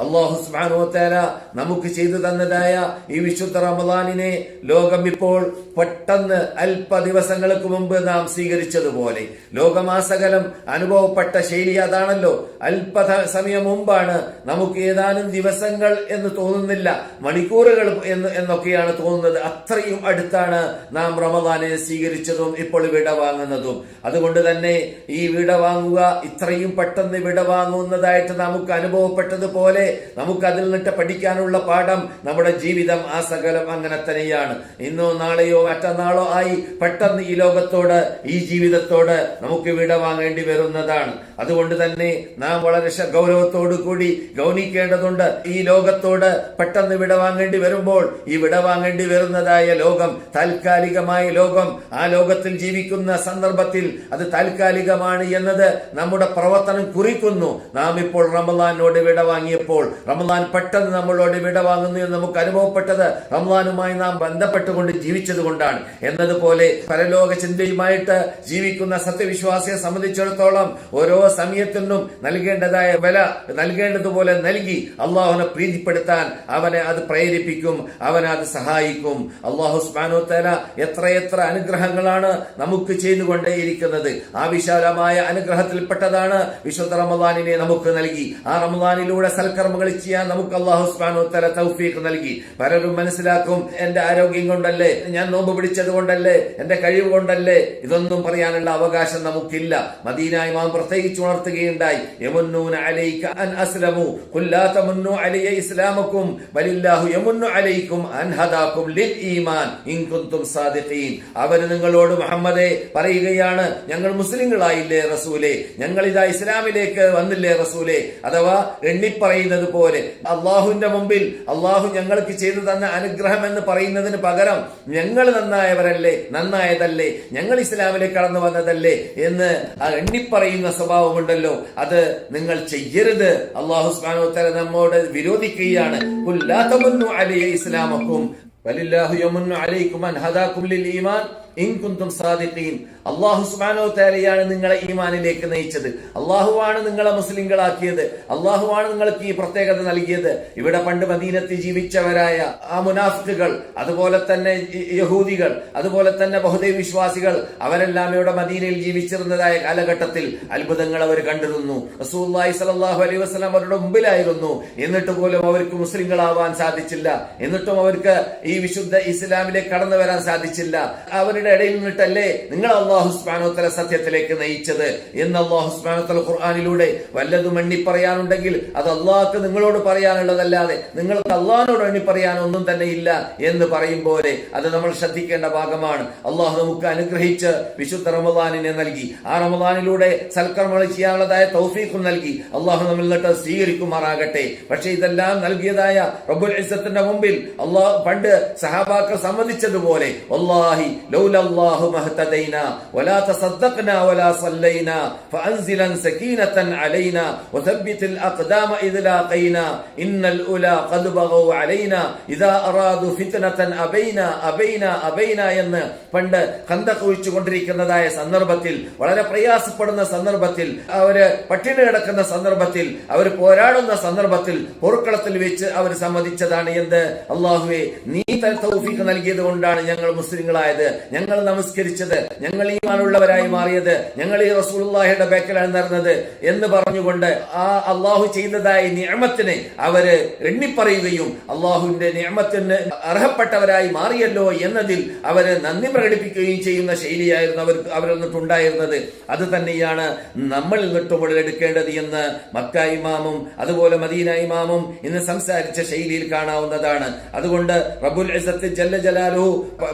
അള്ളാഹു സുബാനോത്തേല നമുക്ക് ചെയ്തു തന്നതായ ഈ വിശുദ്ധ റമദാനിനെ ലോകം ഇപ്പോൾ പെട്ടെന്ന് അല്പ ദിവസങ്ങൾക്ക് മുമ്പ് നാം സ്വീകരിച്ചതുപോലെ. ലോകമാസകലം അനുഭവപ്പെട്ട ശൈലി അതാണല്ലോ. അല്പ സമയം മുമ്പാണ് നമുക്ക് ഏതാനും ദിവസങ്ങൾ എന്ന് തോന്നുന്നില്ല. മണിക്കൂറുകൾ എന്ന് എന്നൊക്കെയാണ് തോന്നുന്നത്. അത്രയും അടുത്താണ് നാം റമദാനെ സ്വീകരിച്ചതും ഇപ്പോൾ വിട വാങ്ങുന്നതും. അതുകൊണ്ട് തന്നെ ഈ വിട വാങ്ങുക ഇത്രയും പെട്ടെന്ന് വിട വാങ്ങുന്നതായിട്ട് നമുക്ക് അനുഭവപ്പെട്ടതുപോലെ നമുക്ക് അതിൽ നിന്നിട്ട് പഠിക്കാനുള്ള പാഠം നമ്മുടെ ജീവിതം ആ സകലം അങ്ങനെ തന്നെയാണ്. ഇന്നോ നാളെയോ മറ്റന്നാളോ ആയി പെട്ടെന്ന് ഈ ലോകത്തോട് ഈ ജീവിതത്തോട് നമുക്ക് വിട വാങ്ങേണ്ടി വരുന്നതാണ്. അതുകൊണ്ട് തന്നെ നാം വളരെ ഗൗരവത്തോടു കൂടി ഗൗനിക്കേണ്ടതുണ്ട്. ഈ ലോകത്തോട് പെട്ടെന്ന് വിടവാങ്ങേണ്ടി വരുമ്പോൾ ഈ വിടവാങ്ങേണ്ടി വരുന്നതായ ലോകം താൽക്കാലികമായ ലോകം. ആ ലോകത്തിൽ ജീവിക്കുന്ന സന്ദർഭത്തിൽ അത് താൽക്കാലികമാണ് എന്നത് നമ്മുടെ പ്രവർത്തനം കുറിക്കുന്നു. നാം ഇപ്പോൾ റമദാനോട് വിടവാങ്ങിയപ്പോൾ റമദാൻ പെട്ടെന്ന് നമ്മളോട് വിടവാങ്ങുന്നു എന്ന് നമുക്ക് അനുഭവപ്പെട്ടത് റമദാനുമായി നാം ബന്ധപ്പെട്ടുകൊണ്ട് ജീവിച്ചത് കൊണ്ടാണ്. എന്നതുപോലെ പരലോക ചിന്തയുമായിട്ട് ജീവിക്കുന്ന സത്യവിശ്വാസിയെ സംബന്ധിച്ചിടത്തോളം ഓരോ സമയത്തിനും നൽകേണ്ടതായ വില നൽകേണ്ടതുപോലെ നൽകി അള്ളാഹുനെ പ്രീതിപ്പെടുത്താൻ അവനെ അത് പ്രേരിപ്പിക്കും അവനെ അത് സഹായിക്കും. അള്ളാഹു സ്മാനോ തല എത്രയെത്ര അനുഗ്രഹങ്ങളാണ് നമുക്ക് ചെയ്തുകൊണ്ടേയിരിക്കുന്നത്. ആ വിശാലമായ അനുഗ്രഹത്തിൽപ്പെട്ടതാണ് വിശുദ്ധ റമദാനിനെ നമുക്ക് നൽകി. ആ റമദാനിലൂടെ സൽക്കർമ്മങ്ങൾ ചെയ്യാൻ നമുക്ക് അള്ളാഹു സ്മാനോ തല തൗഫീഖ് നൽകി. പലരും മനസ്സിലാക്കും എന്റെ ആരോഗ്യം കൊണ്ടല്ലേ? ഞാൻ നോമ്പ് പിടിച്ചത് കൊണ്ടല്ലേ? എന്റെ കഴിവ് കൊണ്ടല്ലേ? ഇതൊന്നും പറയാനുള്ള അവകാശം നമുക്കില്ല. മദീന ഇമാം പ്രത്യേകിച്ച് യമുന്നൂന അലൈക അൻ അസ്ലമു. ഇസ്ലാമക്കും. ബലില്ലാഹു ലിൽ ഈമാൻ. സാദിഖീൻ. നിങ്ങളോട് മുഹമ്മദെ പറയുകയാണ് ഞങ്ങൾ മുസ്ലിങ്ങളായില്ലേ റസൂലെ? ഞങ്ങൾ ഇതാ ഇസ്ലാമിലേക്ക് വന്നില്ലേ റസൂലെ? അഥവാ എണ്ണിപ്പറയുന്നത് പോലെ അള്ളാഹുവിന്റെ മുമ്പിൽ അള്ളാഹു ഞങ്ങൾക്ക് ചെയ്തു തന്ന അനുഗ്രഹം എന്ന് പറയുന്നതിന് പകരം ഞങ്ങൾ നന്നായവരല്ലേ? നന്നായതല്ലേ? ഞങ്ങൾ ഇസ്ലാമിലേക്ക് കടന്നു വന്നതല്ലേ? എന്ന് എണ്ണിപ്പറയുന്ന എണ്ണിപ്പറയുന്ന സ്വഭാവമുണ്ടല്ലോ അത് നിങ്ങൾ ചെയ്യരുത്. അള്ളാഹു സ്മാനോത്തര നമ്മോട് വിരോധിക്കുകയാണ്. "ഖുൽ ലാ തമുന്നു അലയ്യ ഇസ്ലാമക്കും. വലില്ലാഹു യമുന്നു അലൈക്കും അൻ ലിൽ ഈമാൻ. ഇൻ കുന്തും സാദിഖീൻ. അള്ളാഹു സുബാനോ താലയാണ് നിങ്ങളെ ഈമാനിലേക്ക് നയിച്ചത്. അള്ളാഹുവാണ് നിങ്ങളെ മുസ്ലിങ്ങളാക്കിയത് അള്ളാഹുവാണ് നിങ്ങൾക്ക് ഈ പ്രത്യേകത നൽകിയത്. ഇവിടെ പണ്ട് മദീനത്തിൽ ജീവിച്ചവരായ ആ മുനാഫിക്കുകൾ അതുപോലെ തന്നെ യഹൂദികൾ അതുപോലെ തന്നെ ബഹുദൈവ വിശ്വാസികൾ അവരെല്ലാം ഇവിടെ മദീനയിൽ ജീവിച്ചിരുന്നതായ കാലഘട്ടത്തിൽ അത്ഭുതങ്ങൾ അവർ കണ്ടിരുന്നു റസൂലുള്ളാഹി സലാഹു അലൈഹി വസല്ലം അവരുടെ മുമ്പിലായിരുന്നു. എന്നിട്ട് പോലും അവർക്ക് മുസ്ലിങ്ങളാവാൻ സാധിച്ചില്ല. എന്നിട്ടും അവർക്ക് ഈ വിശുദ്ധ ഇസ്ലാമിലേക്ക് കടന്നു വരാൻ സാധിച്ചില്ല. അവരുടെ ഇടയിൽ നിന്നിട്ടല്ലേ നിങ്ങൾ അള്ളാഹുസ്മാനോത്തല സത്യത്തിലേക്ക് നയിച്ചത് എന്ന് അള്ളാഹുസ്മാനോത്തല ഖുർആനിലൂടെ വല്ലതും എണ്ണി പറയാനുണ്ടെങ്കിൽ അത് അള്ളാഹ്ക്ക് നിങ്ങളോട് പറയാനുള്ളതല്ലാതെ നിങ്ങൾക്ക് അള്ളാഹിനോട് എണ്ണി പറയാൻ ഒന്നും തന്നെ ഇല്ല എന്ന് പറയും പോലെ അത് നമ്മൾ ശ്രദ്ധിക്കേണ്ട ഭാഗമാണ്. അള്ളാഹു നമുക്ക് അനുഗ്രഹിച്ച് വിശുദ്ധ റമദാനിനെ നൽകി. ആ റമദാനിലൂടെ സൽക്കർമ്മങ്ങൾ ചെയ്യാനുള്ളതായ തൗഫീഖും നൽകി. അള്ളാഹു നമ്മൾ നിന്നിട്ട് സ്വീകരിക്കുമാറാകട്ടെ. പക്ഷേ ഇതെല്ലാം നൽകിയതായ റബ്ബുൽ ഇസ്സത്തിന്റെ മുമ്പിൽ അള്ളാഹ് പണ്ട് സഹാബാക്കൾ സമ്മതിച്ചതുപോലെ വല്ലാഹി ലൗലല്ലാഹു മഹ്തദൈന വലാ തസദ്ദഖ്ന വലാ സല്ലൈന ഫഅൻസിലൻ സകീനതൻ അലൈന وثبت الأقدام إذ لاقينا إن الأولى قد بغوا علينا إذا أرادوا فتنة أبينا أبينا أبينا എന്ന് പണ്ട് കന്തക്ക് ഒഴിച്ചുകൊണ്ടിരിക്കുന്നതായ സന്ദർഭത്തിൽ വളരെ പ്രയാസപ്പെടുന്ന സന്ദർഭത്തിൽ അവര് പട്ടിണി കിടക്കുന്ന സന്ദർഭത്തിൽ അവർ പോരാടുന്ന സന്ദർഭത്തിൽ പോർക്കളത്തിൽ വെച്ച് അവർ സമ്മതിച്ചതാണ് എന്ത് അള്ളാഹുവെ നീ തൻ തൗഫീഖ് നൽകിയത് കൊണ്ടാണ് ഞങ്ങൾ മുസ്ലിങ്ങളായത് ഞങ്ങൾ നമസ്കരിച്ചത് ഞങ്ങൾ ഈമാനുള്ളവരായി മാറിയത് ഞങ്ങൾ ഈ റസൂലുള്ളാഹിയുടെ ബേക്കലാണ് നടന്നത് എന്ന് പറഞ്ഞുകൊണ്ട് ആ അള്ളാഹു ചെയ്തതായ നിയമത്തിനെ അവർ എണ്ണിപ്പറയുകയും അള്ളാഹുവിന്റെ നിയമത്തിന് അർഹപ്പെട്ടവരായി മാറിയല്ലോ എന്നതിൽ അവർ നന്ദി പ്രകടിപ്പിക്കുകയും ചെയ്യുന്ന ശൈലിയായിരുന്നു അവർ അവരിൽ നിന്നിട്ടുണ്ടായിരുന്നത് അത് തന്നെയാണ് നമ്മൾ നിന്നിട്ട് മുതലെടുക്കേണ്ടത് എന്ന് മക്ക ഇമാമും അതുപോലെ മദീന ഇമാമും ഇന്ന് സംസാരിച്ച ശൈലിയിൽ കാണാവുന്നതാണ്. അതുകൊണ്ട് റബുൽ ജല്ല ജലാലു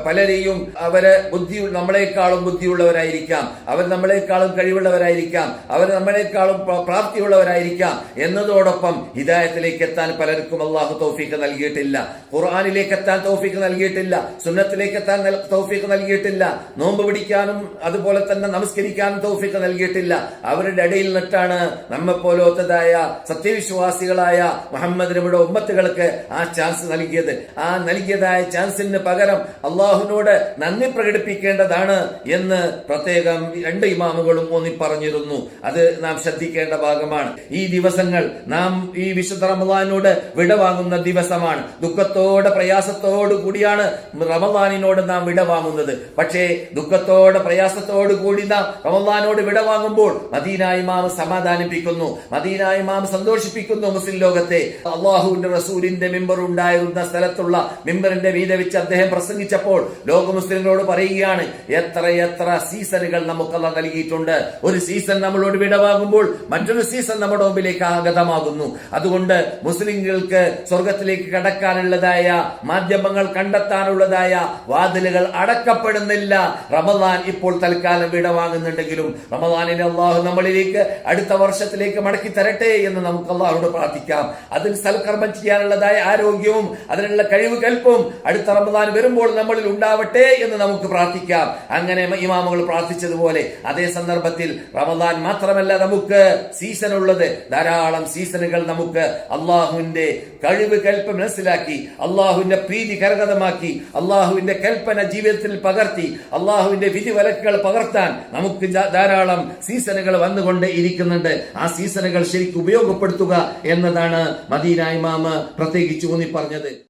പലരെയും അവർ ബുദ്ധി നമ്മളെക്കാളും ബുദ്ധിയുള്ളവരായിരിക്കാം. അവർ നമ്മളെക്കാളും കഴിവുള്ളവരായിരിക്കാം. അവർ നമ്മളെക്കാളും പ്ര- പ്രാപ്തിയുള്ളവരായിരിക്കാം. എന്നതോടൊപ്പം ഹിദായത്തിലേക്ക് എത്താൻ പലർക്കും അള്ളാഹു തൗഫീഖ് നൽകിയിട്ടില്ല. ഖുർആാനിലേക്ക് എത്താൻ തൗഫീഖ് നൽകിയിട്ടില്ല. സുന്നത്തിലേക്ക് എത്താൻ തൗഫീഖ് നൽകിയിട്ടില്ല. നോമ്പ് പിടിക്കാനും അതുപോലെ തന്നെ നമസ്കരിക്കാനും തൗഫീഖ് നൽകിയിട്ടില്ല. അവരുടെ ഇടയിൽ നിട്ടാണ് നമ്മെ പോലോത്തതായ സത്യവിശ്വാസികളായ മുഹമ്മദ് നബിയുടെ ഉമ്മത്തുകൾക്ക് ആ ചാൻസ് നൽകിയത്. ആ നൽകിയതായ ചാൻസിന് പകരം അള്ളാഹുവിനോട് നന്ദി പ്രകടിപ്പിക്കേണ്ടതാണ് എന്ന് പ്രത്യേകം രണ്ട് ഇമാമുകളും ഊന്നി പറഞ്ഞിരുന്നു. അത് നാം ശ്രദ്ധിക്കേണ്ട ഭാഗമാണ്. ഈ ദിവസങ്ങൾ നാം ഈ വിശുദ്ധ റമദാനോട് വിടവാങ്ങുന്ന ദിവസമാണ്. ദുഃഖത്തോടെ പ്രയാസത്തോടു കൂടിയാണ് റമദാനിനോട് നാം വിടവാങ്ങുന്നത്. പക്ഷേ ദുഃഖത്തോടെ പ്രയാസത്തോടു കൂടി നാം റമദാനോട് വിടവാങ്ങുമ്പോൾ മദീന ഇമാം സമാധാനിപ്പിക്കുന്നു. മദീന ഇമാം സന്തോഷിപ്പിക്കുന്നു മുസ്ലിം ലോകത്തെ. അള്ളാഹുവിന്റെ റസൂലിന്റെ മെമ്പർ ഉണ്ടായിരുന്ന സ്ഥലത്തുള്ള മെമ്പറിന്റെ വീത വെച്ച് അദ്ദേഹം പ്രസംഗിച്ചപ്പോൾ ലോക മുസ്ലിങ്ങളോട് പറയുകയാണ്. എത്ര എത്ര സീസണുകൾ നമുക്കല്ല നൽകിയിട്ടുണ്ട്. ഒരു സീസൺ നമ്മളോട് വിടവാകുമ്പോൾ മറ്റൊരു സീസൺ നമ്മുടെ മുമ്പിലേക്ക് ആഗതമാകുന്നു. അതുകൊണ്ട് മുസ്ലിങ്ങൾക്ക് സ്വർഗത്തിലേക്ക് കടക്കാനുള്ളതായ മാധ്യമങ്ങൾ കണ്ടെത്താനുള്ളതായ വാതിലുകൾ അടക്കപ്പെടുന്നില്ല. റമദാൻ ഇപ്പോൾ തൽക്കാലം വിടവാങ്ങുന്നുണ്ടെങ്കിലും റമദാനിനെ അള്ളാഹു നമ്മളിലേക്ക് അടുത്ത വർഷത്തിലേക്ക് മടക്കി തരട്ടെ എന്ന് നമുക്ക് അള്ളാഹുയോട് പ്രാർത്ഥിക്കാം. അതിൽ സൽക്കർമ്മം ചെയ്യാനുള്ളതായ ആരോഗ്യവും അതിനുള്ള കഴിവ് കൽപ്പും അടുത്ത റമദാൻ വരുമ്പോൾ നമ്മളിൽ ഉണ്ടാവട്ടെ എന്ന് നമുക്ക് പ്രാർത്ഥിക്കാം. അങ്ങനെ ഇമാമുകൾ പ്രാർത്ഥിച്ചതുപോലെ അതേ സന്ദർഭത്തിൽ റമദാൻ മാത്രമല്ല നമുക്ക് സീസൺ ഉള്ളത്. ധാരാളം സീസണുകൾ നമുക്ക് അള്ളാഹുവിന്റെ കഴിവ് കൽപ്പ മനസ്സിലാക്കി അള്ളാഹുവിന്റെ പ്രീതി കരകതമാക്കി അള്ളാഹുവിന്റെ കൽപ്പന ജീവിതത്തിൽ പകർത്തി അള്ളാഹുവിന്റെ വിധി വലക്കുകൾ പകർത്താൻ നമുക്ക് ധാരാളം സീസണുകൾ വന്നുകൊണ്ട് ഇരിക്കുന്നുണ്ട്. ആ സീസണുകൾ ശരിക്കും ഉപയോഗപ്പെടുത്തുക എന്നതാണ് മദീന പ്രത്യേകിച്ച് ഊന്നി പറഞ്ഞത്